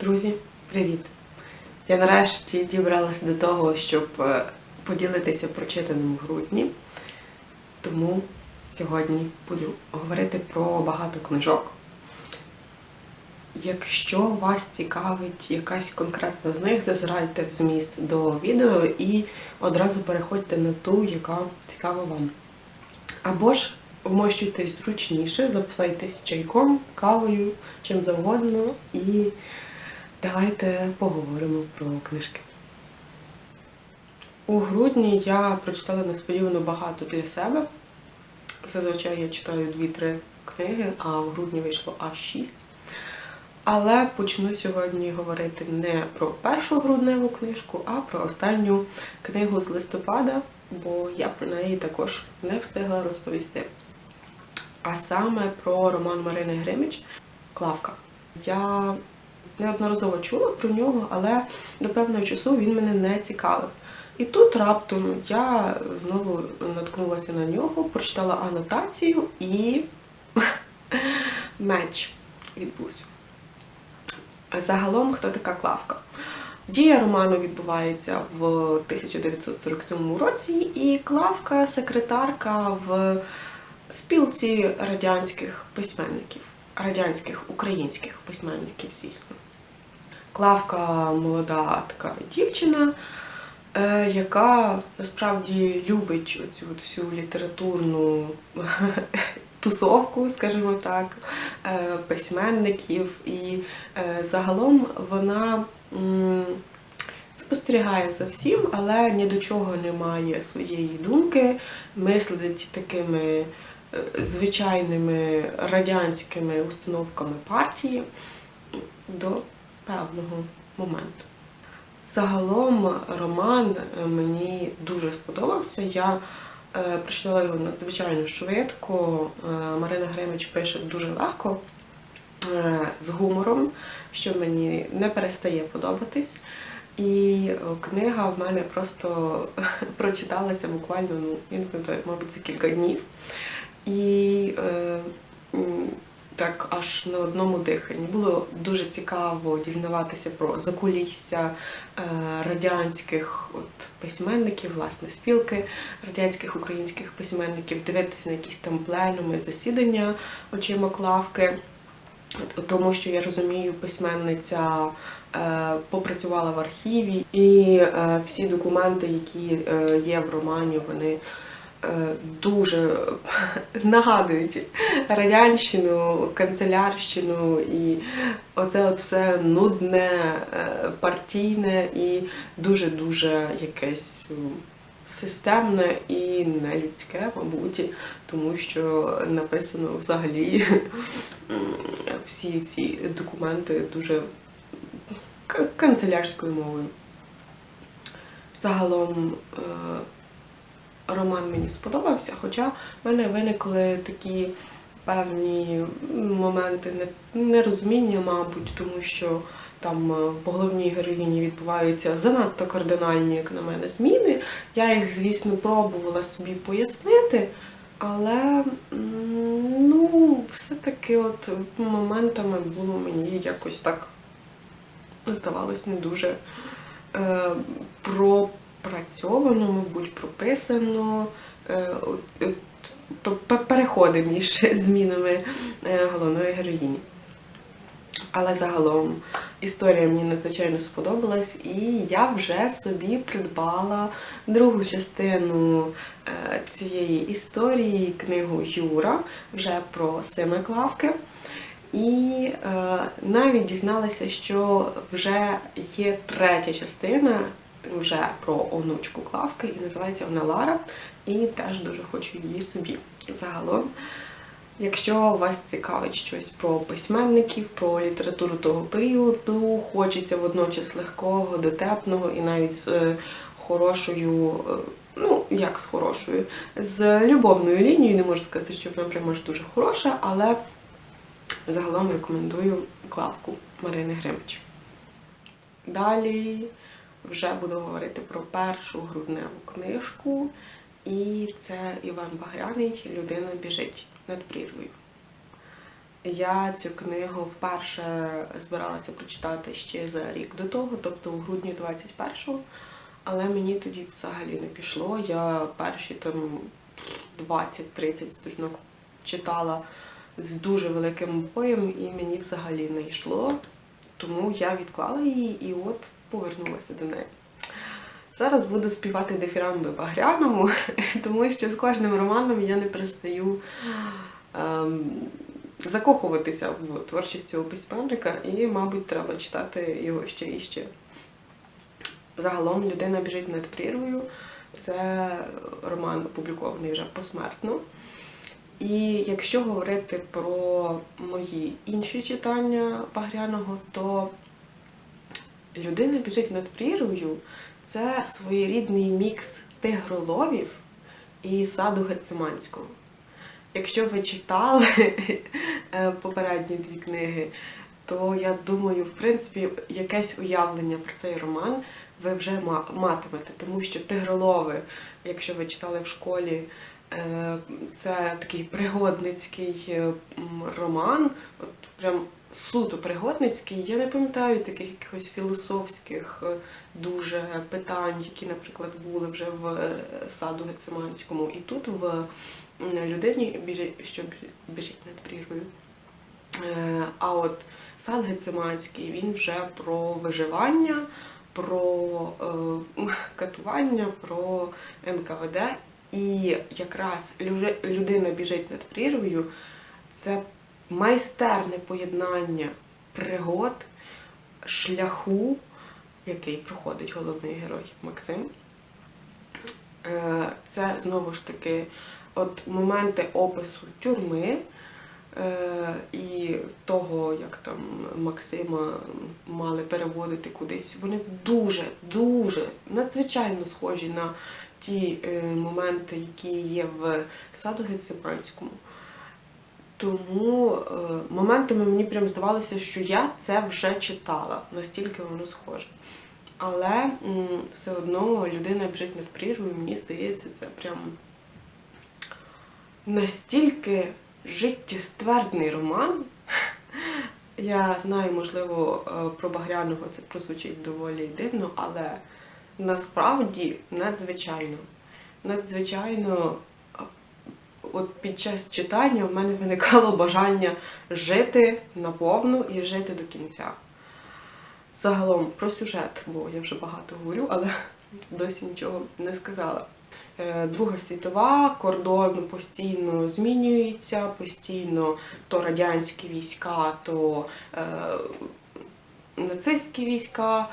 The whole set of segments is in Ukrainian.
Друзі, привіт! Я нарешті дібралася до того, щоб е, поділитися прочитаним в грудні. Тому сьогодні буду говорити про багато книжок. Якщо вас цікавить якась конкретна з них, зазирайте в зміст до відео і одразу переходьте на ту, яка цікава вам. Або ж вмощуйтесь зручніше, записайтесь чайком, кавою, чим завгодно, і давайте поговоримо про книжки. У грудні я прочитала несподівано багато для себе. Зазвичай я читаю 2-3 книги, а в грудні вийшло аж 6. Але почну сьогодні говорити не про першу грудневу книжку, а про останню книгу з листопада, бо я про неї також не встигла розповісти. А саме про роман Марини Гриміч Клавка. Я неодноразово чула про нього, але до певного часу він мене не цікавив. І тут раптом я знову наткнулася на нього, прочитала анотацію і меч відбувся. Загалом, хто така Клавка? Дія роману відбувається в 1947 році, і Клавка секретарка в спілці радянських письменників, радянських українських письменників, звісно. Клавка молода така дівчина, е, яка насправді любить от всю літературну тусовку, скажімо так, е, письменників. І е, загалом вона спостерігає за всім, але ні до чого не має своєї думки, мислить такими звичайними радянськими установками партії до певного моменту. Загалом роман е, мені дуже сподобався. Я е, прочитала його надзвичайно швидко. Е, Марина Гримич пише дуже легко, з гумором, що мені не перестає подобатись. І книга в мене просто прочиталася буквально, ну, я не пам'ятаю, мабуть, за кілька днів. І е, так аж на одному диханні. Було дуже цікаво дізнаватися про закулісся е, радянських от, письменників, власне, спілки радянських українських письменників, дивитися на якісь там пленуми, засідання очима клавки. Тому що я розумію, письменниця е, попрацювала в архіві, і е, всі документи, які е, є в романі, вони дуже нагадують радянщину, канцелярщину, і оце от все нудне, е, партійне і дуже-дуже якесь системне і нелюдське, мабуть, тому що написано взагалі всі ці документи дуже канцелярською мовою. Загалом е, роман мені сподобався, хоча в мене виникли такі певні моменти нерозуміння, мабуть, тому що там е, в головній героїні відбуваються занадто кардинальні, як на мене, зміни. Я їх, звісно, пробувала собі пояснити, але ну, все-таки от моментами було мені якось так здавалось не дуже е, пропрацьовано, мабуть, прописано. Е, переходи між змінами е, головної героїні. Але загалом історія мені надзвичайно сподобалась, і я вже собі придбала другу частину е, цієї історії, книгу Юра, вже про сина Клавки. І е, навіть дізналася, що вже є третя частина вже про онучку Клавки, і називається вона Лара. І теж дуже хочу її собі. Загалом, якщо вас цікавить щось про письменників, про літературу того періоду, хочеться водночас легкого, дотепного і навіть з е, хорошою, е, ну як з хорошою, з любовною лінією, не можу сказати, що вона прямо ж дуже хороша, але загалом рекомендую клавку Марини Гримич. Далі вже буду говорити про першу грудневу книжку, і це Іван Багряний Людина біжить над прірвою. Я цю книгу вперше збиралася прочитати ще за рік до того, тобто у грудні 21-го, але мені тоді взагалі не пішло. Я перші там 20-30 сторінок читала з дуже великим боєм, і мені взагалі не йшло. Тому я відклала її і от повернулася до неї. Зараз буду співати дифірамби Багряному, тому що з кожним романом я не перестаю ем, закохуватися в творчість цього письменника, і, мабуть, треба читати його ще і ще. Загалом людина біжить над прірвою. Це роман опублікований вже посмертно. І якщо говорити про мої інші читання Багряного, то людина біжить над прірвою це своєрідний мікс тигроловів і саду Гециманського. Якщо ви читали е, попередні дві книги, то я думаю, в принципі, якесь уявлення про цей роман ви вже матимете, тому що тигролови, якщо ви читали в школі, це такий пригодницький е, роман, от прям суто пригодницький. Я не пам'ятаю таких якихось філософських дуже питань, які, наприклад, були вже в саду Гециманському. І тут в людині біжить, що біжить над прірвою. Е, а от сад Гециманський, він вже про виживання, про е, катування, про НКВД. І якраз людина біжить над прірвою це майстерне поєднання пригод, шляху, який проходить головний герой Максим. Е, це знову ж таки от моменти опису тюрми е, і того, як там Максима мали переводити кудись, вони дуже-дуже надзвичайно схожі на ті е, моменти, які є в саду Гециманському. Тому е, моментами мені прям здавалося, що я це вже читала, настільки воно схоже. Але все одно людина біжить над прірвою, мені здається, це прям настільки життєствердний роман. Я знаю, можливо, е, про Багряного це прозвучить доволі дивно, але насправді надзвичайно. Надзвичайно, от під час читання в мене виникало бажання жити наповну і жити до кінця. Загалом про сюжет, бо я вже багато говорю, але досі нічого не сказала. Е, Друга світова, кордон постійно змінюється, постійно то радянські війська, то е, нацистські війська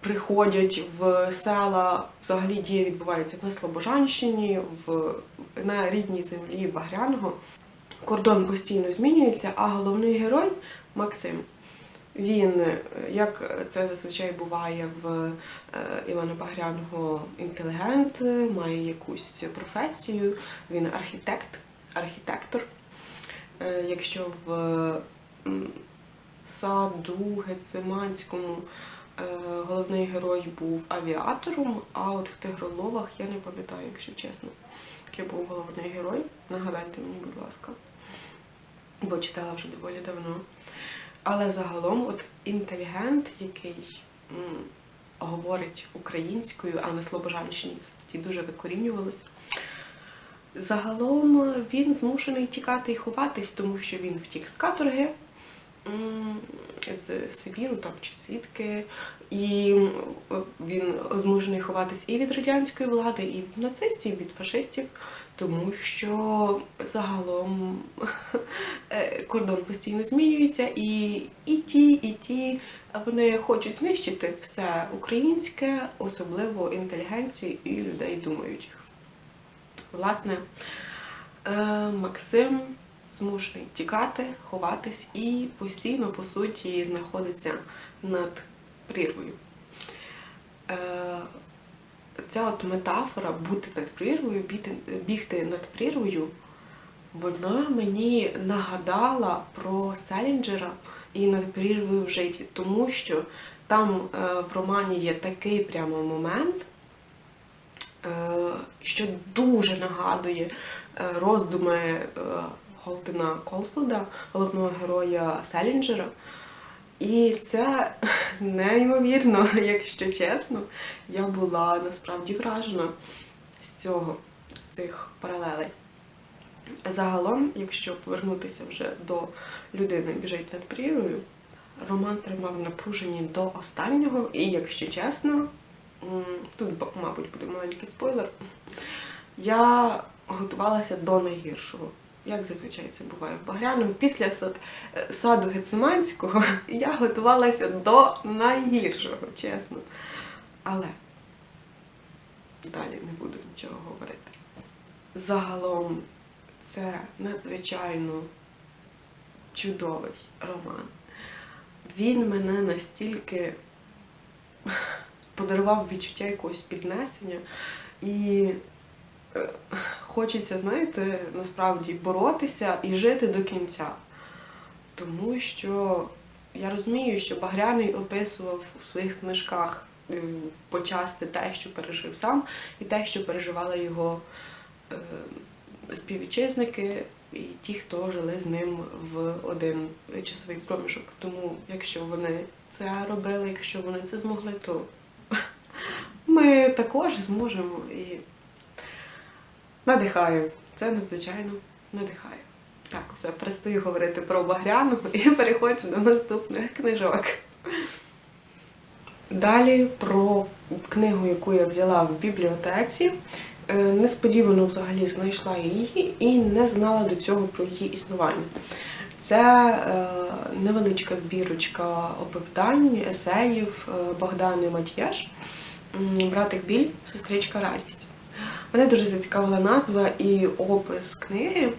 приходять в села. Взагалі дія відбувається на Слобожанщині, в, на рідній землі Багряного. Кордон постійно змінюється, а головний герой Максим. Він, як це зазвичай буває в е, Івана Багряного, інтелігент, має якусь професію, він архітект, архітектор. Е, якщо в саду Гециманському е, головний герой був авіатором, а от в Тигроловах я не пам'ятаю, якщо чесно, який був головний герой. Нагадайте мені, будь ласка, бо читала вже доволі давно. Але загалом, от інтелігент, який м, говорить українською, а не слобожанщині, це тоді дуже викорінювалося. Загалом він змушений тікати і ховатись, тому що він втік з каторги з Сибіру там чи звідки, і він змушений ховатись і від радянської влади, і від нацистів, і від фашистів тому що загалом е, кордон постійно змінюється, і і ті, і ті вони хочуть знищити все українське, особливо інтелігенцію і людей думаючих. Власне, е, Максим змушений тікати, ховатись і постійно, по суті, знаходиться над прірвою. Е, ця от метафора бути над прірвою, бігти над прірвою, вона мені нагадала про Селінджера і над прірвою в житті, тому що там е, в романі є такий прямо момент, е, що дуже нагадує роздуми Холдена Колфілда, головного героя Селінджера. І це неймовірно, якщо чесно. Я була насправді вражена з цього, з цих паралелей. Загалом, якщо повернутися вже до людини біжить над прірою, роман тримав напружені до останнього, і якщо чесно, тут, мабуть, буде маленький спойлер, я готувалася до найгіршого. Як зазвичай це буває в Багряному. Після сад, саду Гециманського я готувалася до найгіршого, чесно. Але далі не буду нічого говорити. Загалом це надзвичайно чудовий роман. Він мене настільки подарував відчуття якогось піднесення і хочеться, знаєте, насправді боротися і жити до кінця. Тому що я розумію, що Багряний описував у своїх книжках е, почасти те, що пережив сам, і те, що переживали його е, співвітчизники і ті, хто жили з ним в один часовий проміжок. Тому, якщо вони це робили, якщо вони це змогли, то ми також зможемо і надихаю. Це надзвичайно надихає. Так, все, перестаю говорити про Багряну і переходжу до наступних книжок. Далі про книгу, яку я взяла в бібліотеці. Е, Несподівано взагалі знайшла її і не знала до цього про її існування. Це е, невеличка збірочка оповідань, есеїв е, Богдани Матіяш, братик Біль, сестричка Радість. Мене дуже зацікавила назва і опис книги,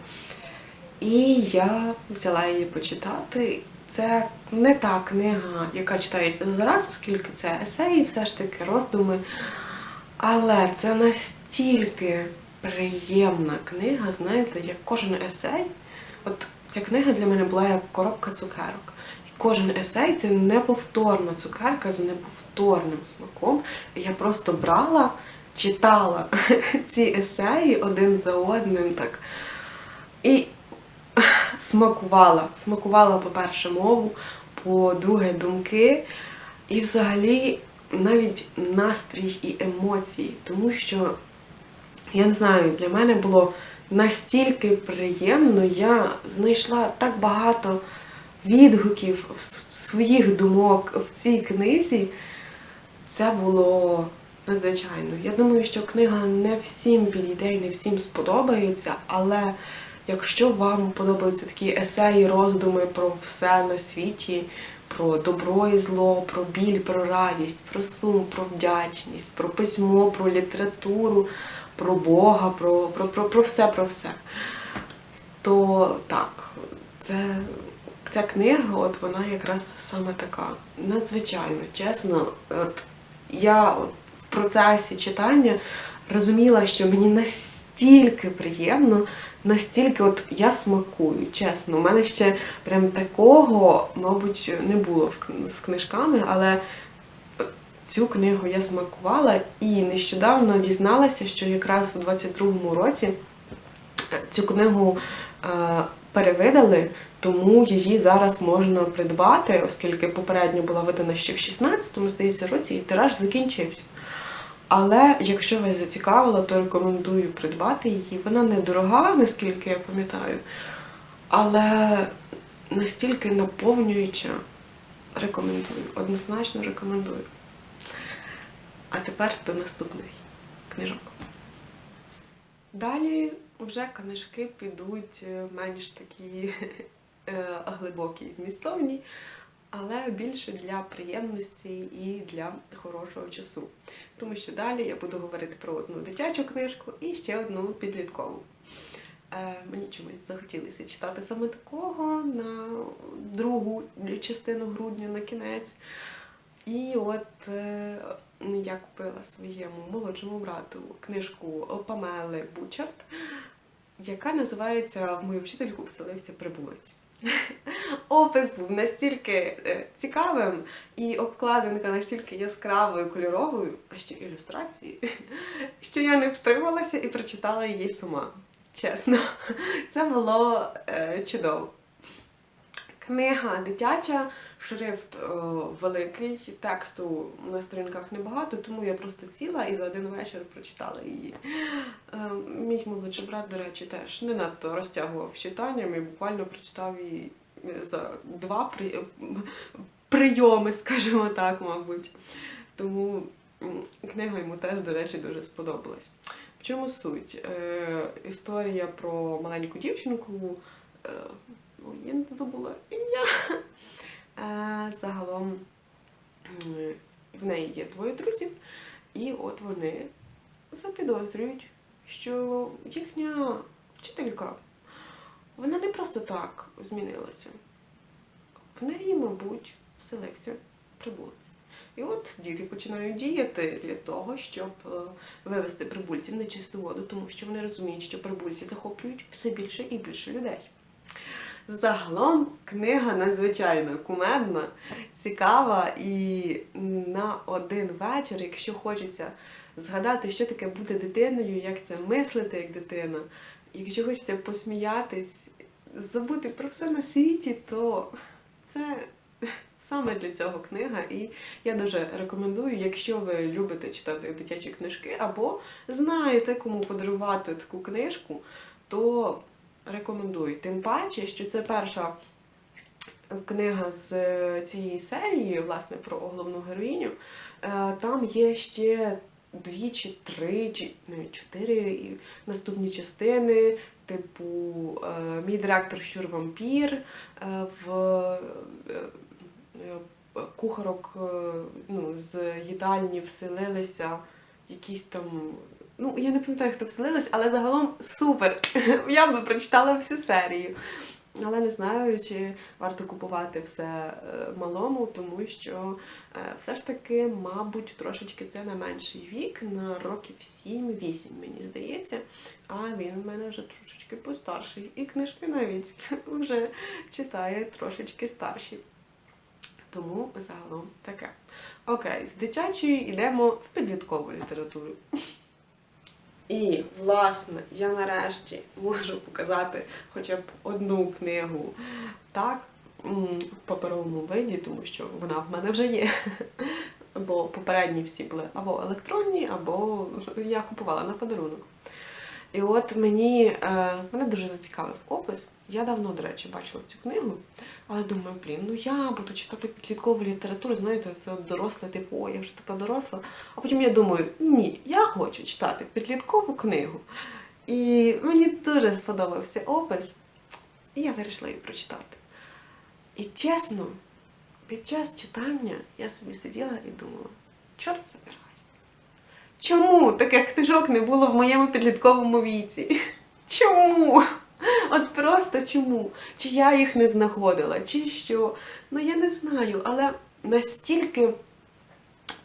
і я взяла її почитати. Це не та книга, яка читається зараз, оскільки це есеї, все ж таки роздуми. Але це настільки приємна книга, знаєте, як кожен есей. От ця книга для мене була як коробка цукерок. І кожен есей це неповторна цукерка з неповторним смаком. Я просто брала, читала ці есеї один за одним так. І смакувала. Смакувала, по-перше, мову, по-друге, думки. І взагалі навіть настрій і емоції. Тому що, я не знаю, для мене було настільки приємно, я знайшла так багато відгуків своїх думок в цій книзі. Це було надзвичайно. Я думаю, що книга не всім підійде і не всім сподобається, але якщо вам подобаються такі есеї, роздуми про все на світі, про добро і зло, про біль, про радість, про сум, про вдячність, про письмо, про літературу, про Бога, про, про, про, про все, про все, то так, це. Ця книга, от вона якраз саме така надзвичайно чесно. От я от процесі читання розуміла, що мені настільки приємно, настільки от я смакую, чесно. У мене ще прям такого, мабуть, не було з книжками, але цю книгу я смакувала і нещодавно дізналася, що якраз у 22-му році е, цю книгу е, перевидали, тому її зараз можна придбати, оскільки попередньо була видана ще в 16-му, здається, році, і тираж закінчився. Але якщо вас зацікавило, то рекомендую придбати її. Вона недорога, наскільки я пам'ятаю, але настільки наповнююча. Рекомендую, однозначно рекомендую. А тепер до наступних книжок. Далі вже книжки підуть е, менш такі е, глибокі і змістовні, але більше для приємності і для хорошого часу. Тому що далі я буду говорити про одну дитячу книжку і ще одну підліткову. Е, мені чомусь захотілося читати саме такого на другу частину грудня на кінець. І от е, я купила своєму молодшому брату книжку Памели Бучарт, яка називається В мою вчительку вселився прибулець. Опис був настільки е, цікавим, і обкладинка настільки яскравою, кольоровою, а ще ілюстрації, що я не втрималася і прочитала її сама. чесно. Це було е, чудово. Книга дитяча, шрифт е, великий, тексту на сторінках небагато, тому я просто сіла і за один вечір прочитала її. Е, мій молодший брат, до речі, теж не надто розтягував читанням і буквально прочитав її за два при... прийоми, скажімо так, мабуть. Тому книга йому теж, до речі, дуже сподобалась. В чому суть? Е, історія про маленьку дівчинку. Е, я не забула ім'я. Е, загалом в неї є двоє друзів, і от вони запідозрюють, що їхня вчителька вона не просто так змінилася. В неї, мабуть, вселився прибулець. І от діти починають діяти для того, щоб е, вивести прибульців на чисту воду, тому що вони розуміють, що прибульці захоплюють все більше і більше людей. Загалом книга надзвичайно кумедна, цікава і на один вечір, якщо хочеться згадати, що таке бути дитиною, як це мислити як дитина, якщо хочеться посміятись, забути про все на світі, то це саме для цього книга. І я дуже рекомендую, якщо ви любите читати дитячі книжки, або знаєте, кому подарувати таку книжку, то рекомендую. Тим паче, що це перша книга з цієї серії, власне, про головну героїню. Е, Там є ще дві чи три, чи навіть чотири наступні частини. Типу, е, мій директор щур вампір е, в е, е, кухарок е, ну, з їдальні вселилися якісь там. Ну, я не пам'ятаю, хто вселилась, але загалом супер. Я би прочитала всю серію. Але не знаю, чи варто купувати все е, малому, тому що е, все ж таки, мабуть, трошечки це на менший вік, на років 7-8, мені здається. А він в мене вже трошечки постарший. І книжки навіть вже читає трошечки старші. Тому загалом таке. Окей, з дитячої йдемо в підліткову літературу. І, власне, я нарешті можу показати хоча б одну книгу так, в паперовому виді, тому що вона в мене вже є. Бо попередні всі були або електронні, або я купувала на подарунок. І от мені е, мене дуже зацікавив опис. Я давно, до речі, бачила цю книгу, але думаю, блін, ну я буду читати підліткову літературу, знаєте, це от доросле, типу, о, я вже така доросла. А потім я думаю, ні, я хочу читати підліткову книгу. І мені дуже сподобався опис, і я вирішила її прочитати. І чесно, під час читання я собі сиділа і думала, чорт забирай. Чому таких книжок не було в моєму підлітковому віці? Чому? От просто чому? Чи я їх не знаходила, чи що? Ну я не знаю, але настільки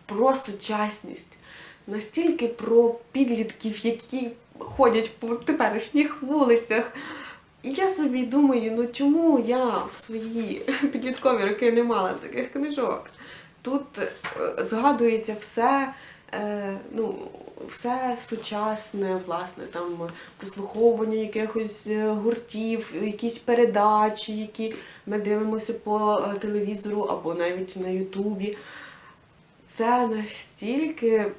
про сучасність, настільки про підлітків, які ходять по теперішніх вулицях. І я собі думаю, ну чому я в свої підліткові роки не мала таких книжок? Тут е, згадується все, е, ну, все сучасне, власне, там прослуховування якихось е, гуртів, якісь передачі, які ми дивимося по е, телевізору або навіть на Ютубі. Це настільки,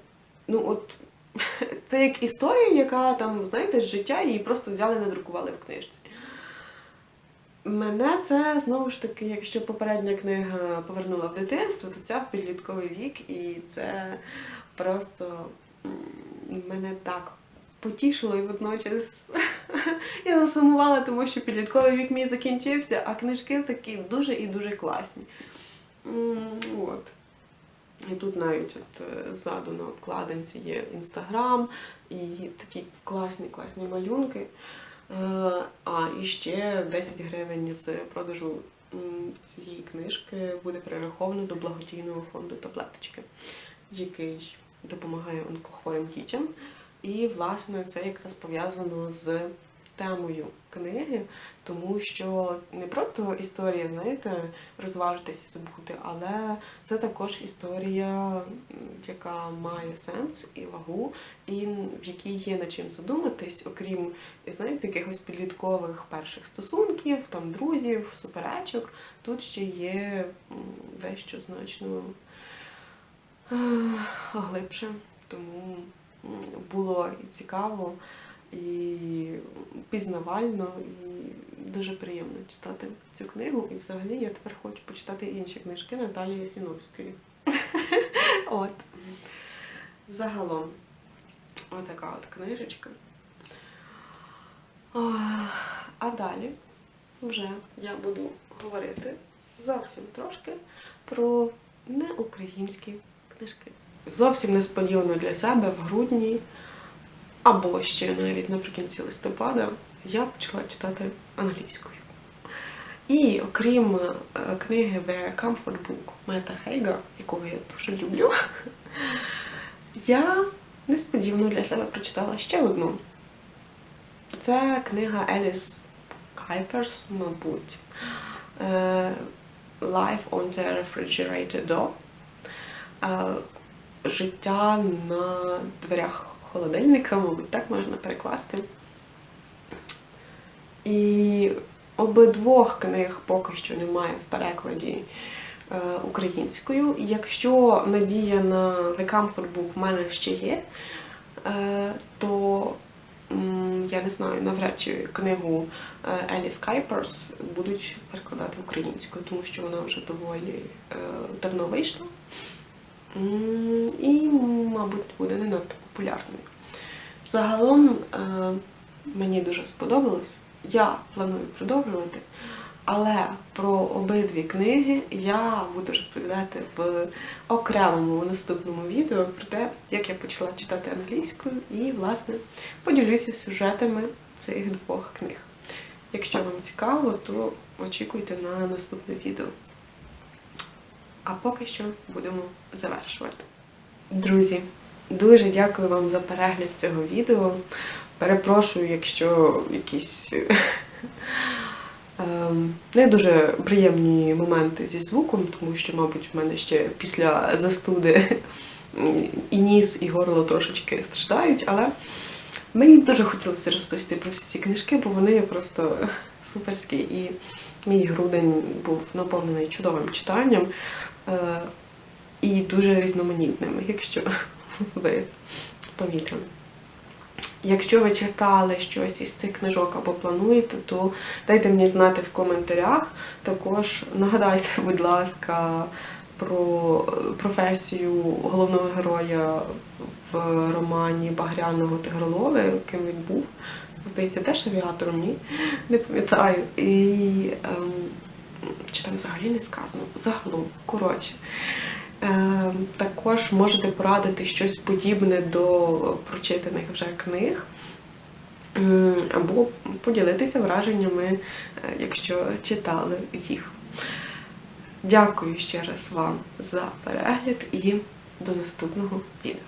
ну от, це як історія, яка там, знаєте, з життя її просто взяли, і надрукували в книжці. Мене це знову ж таки, якщо попередня книга повернула в дитинство, то ця в підлітковий вік, і це просто мене так потішило і водночас я засумувала, тому що підлітковий вік мій закінчився, а книжки такі дуже і дуже класні. От. І тут навіть от е, ззаду на обкладинці є інстаграм і такі класні класні малюнки. Е, А і ще 10 гривень з продажу цієї книжки буде перераховано до благодійного фонду таблеточки, який допомагає онкохворим дітям. І, власне, це якраз пов'язано з темою книги, тому що не просто історія, знаєте, розважитися забути, але це також історія, яка має сенс і вагу, і в якій є над чим задуматись, окрім знаєте, якихось підліткових перших стосунків, там друзів, суперечок. Тут ще є дещо значно глибше. Тому було і цікаво, і пізнавально, і дуже приємно читати цю книгу. І взагалі я тепер хочу почитати інші книжки Наталії Ясіновської. От. Загалом, отака от книжечка. А далі вже я буду говорити зовсім трошки про неукраїнські книжки. Зовсім несподівано для себе в грудні або ще навіть наприкінці листопада я почала читати англійською. І окрім е, книги The Comfort Book Мета Хейга, яку я дуже люблю, я несподівано для себе прочитала ще одну. Це книга Еліс Кайперс, мабуть. е, Life on the Refrigerator Door. Життя на дверях холодильника, мабуть, так можна перекласти. І обидвох книг поки що немає в перекладі е, українською. Якщо надія на The Comfort Book в мене ще є, е, то я не знаю, навряд чи книгу е, Еліс Кайперс будуть перекладати українською, тому що вона вже доволі е, давно вийшла. І, мабуть, буде не надто популярною. Загалом е, мені дуже сподобалось. Я планую продовжувати, але про обидві книги я буду розповідати в окремому наступному відео про те, як я почала читати англійською і, власне, поділюся сюжетами цих двох книг. Якщо вам цікаво, то очікуйте на наступне відео. А поки що будемо завершувати. Друзі, дуже дякую вам за перегляд цього відео. Перепрошую, якщо якісь ем, не дуже приємні моменти зі звуком, тому що, мабуть, в мене ще після застуди і ніс, і горло трошечки страждають, але мені дуже хотілося розповісти про всі ці книжки, бо вони просто суперські. І мій грудень був наповнений чудовим читанням і дуже різноманітним, якщо ви помітили. Якщо ви читали щось із цих книжок або плануєте, то дайте мені знати в коментарях. Також нагадайте, будь ласка, про професію головного героя в романі Багряного Тигролови, ким він був. Здається, теж авіатором, ні? Не пам'ятаю. І ем, чи там взагалі не сказано? Загалом, коротше. Е, Також можете порадити щось подібне до прочитаних вже книг, або поділитися враженнями, е, якщо читали їх. Дякую ще раз вам за перегляд і до наступного відео.